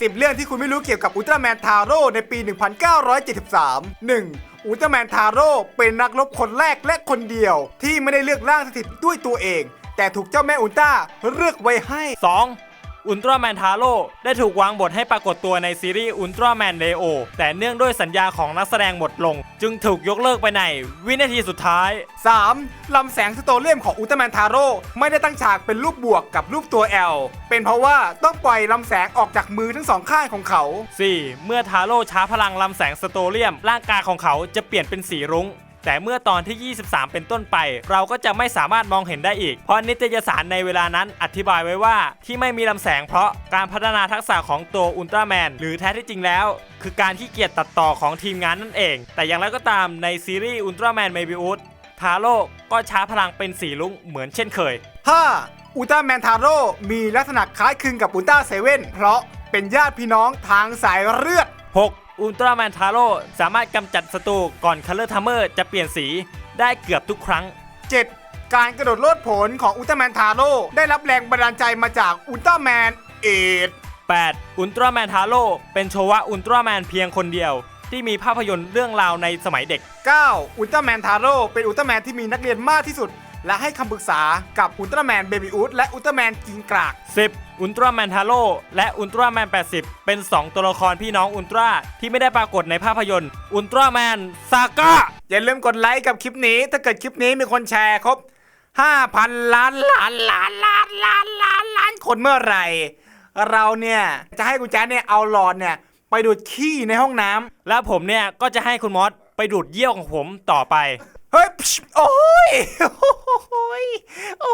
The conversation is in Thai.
10 เรื่องที่คุณไม่รู้เกี่ยวกับอุลตร้าแมนทาโร่ในปี 1973 1. อุลตร้าแมนทาโร่เป็นนักรบคนแรกและคนเดียว ที่ไม่ได้เลือกร่างสถิตด้วยตัวเอง แต่ถูกเจ้าแม่อุลตร้าเลือกไว้ให้ 2. อุลตร้าแมนทาโร่ได้ถูกวางบทให้ปรากฏตัวในซีรีส์อุลตร้าแมนเลโอแต่เนื่องด้วยสัญญาของนักแสดงหมดลง จึงถูกยกเลิกไปในวินาทีสุดท้าย 3. ลำแสงสโตเลียมของอุลตร้าแมนทาโร่ไม่ได้ตั้งฉากเป็นรูปบวกกับรูปตัว L เป็นเพราะว่าต้องปล่อยลำแสงออกจากมือทั้งสองข้างของเขา 4. เมื่อทาโร่ช้าพลังลำแสงสโตเลียม ร่างกายของเขาจะเปลี่ยนเป็นสีรุ้ง แต่เมื่อตอนที่ 23 เป็นต้นไป เราก็จะไม่สามารถมองเห็นได้อีก เพราะนิตยสารในเวลานั้นอธิบายไว้ว่าที่ไม่มีลำแสงเพราะการพัฒนาทักษะของตัวอุลตร้าแมนหรือแท้ที่จริงแล้ว คือการที่เกียจตัดต่อของทีมงานนั่นเอง แต่อย่างไรก็ตามในซีรีส์อุลตร้าแมนเมบิอุสทาโร่ก็ช้าพลังเป็นสีรุ้งเหมือนเช่นเคย 5. อุลตร้าแมนทาโร่มีลักษณะคล้ายคลึงกับอุลตร้าเซเว่นเพราะเป็นญาติพี่น้องทางสายเลือด 6. อุลตร้าแมนทาโร่สามารถกำจัดศัตรูก่อนคัลเลอร์ทัมเมอร์จะเปลี่ยนสีได้เกือบทุกครั้ง 7. การกระโดดโลดผลของอุลตร้าแมนทาโร่ได้รับแรงบันดาลใจมาจากอุลตร้าแมนเอด 8. อุลตร้าแมนทาโร่เป็นโชวะอุลตร้าแมนเพียงคนเดียว ที่มีภาพยนตร์เรื่องราวในสมัยเด็ก 9. อุลตร้าแมนทาโร่เป็นอุลตร้าแมนที่มีนักเรียนมากที่สุด และให้คำปรึกษากับอุลตร้าแมนเบบี้อูดและอุลตร้าแมนกิงกราก 10. อุลตร้าแมนทาโร่และอุลตร้าแมน80 เป็น 2 ตัวละครพี่น้องอุลตร้าที่ไม่ได้ปรากฏในภาพยนตร์อุลตร้าแมนซาก้าอย่าลืมกดไลค์กับคลิปนี้ ถ้าเกิดคลิปนี้มีคนแชร์ครบ 5,000 ล้านล้านล้านล้านล้านล้านล้านคนเมื่อไหร่ เราเนี่ยจะให้คุณแจ๊ดเนี่ยเอาหลอดเนี่ยไปดูดขี้ในห้องน้ำและผมเนี่ยก็จะให้คุณมอสไปดูดเยี่ยวของผมต่อไป เฮ้ยพิชโอ้ยโอ้ยโอ้ย Oh.